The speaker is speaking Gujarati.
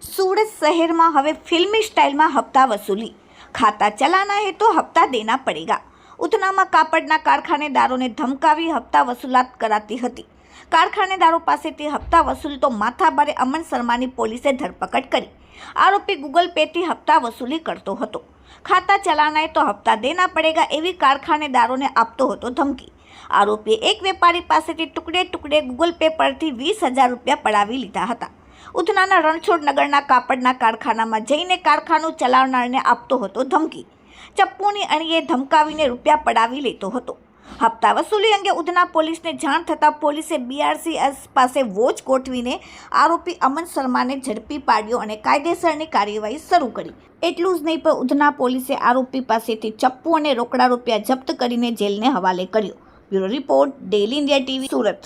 સુરત શહેરમાં હવે ફિલ્મી સ્ટાઇલમાં હપ્તા વસૂલી. ખાતા ચલાના હે તો હપ્તા દેના પડેગા. ઉધનામાં કાપડના કારખાનેદારોને ધમકાવી હપ્તા વસૂલાત કરાતી હતી. કારખાનેદારો પાસેથી હપ્તા વસૂલ તો માથાભારે અમન શર્માની પોલીસે ધરપકડ કરી. આરોપી ગૂગલ પેથી હપ્તા વસૂલી કરતો હતો. ખાતા ચલાનાએ તો હપ્તા દેના પડેગા એવી કારખાનેદારોને આપતો હતો ધમકી. આરોપીએ એક વેપારી પાસેથી ટુકડે ટુકડે ગૂગલ પે પરથી વીસ હજાર રૂપિયા પડાવી લીધા હતા. ઉધનાના રણછોડ નગરના કાપડના કારખાનામાં જઈને કારખાનું ચલાવનારને આપતો હતો ધમકી. ચપ્પુની અણીએ ધમકાવીને રૂપિયા પડાવી લેતો હતો. હપ્તા વસૂલી અંગે ઉધના પોલીસને જાણ થતાં પોલીસે બીઆરસીએસ પાસે વોચ ગોઠવીને આરોપી અમન શર્માને ઝડપી પાડ્યો અને કાયદેસરની કાર્યવાહી શરૂ કરી. એટલું જ નહીં પણ ઉધના પોલીસે આરોપી પાસેથી ચપ્પુ અને રોકડા રૂપિયા જપ્ત કરીને જેલને હવાલે કર્યો. Bureau report daily India TV, Surat.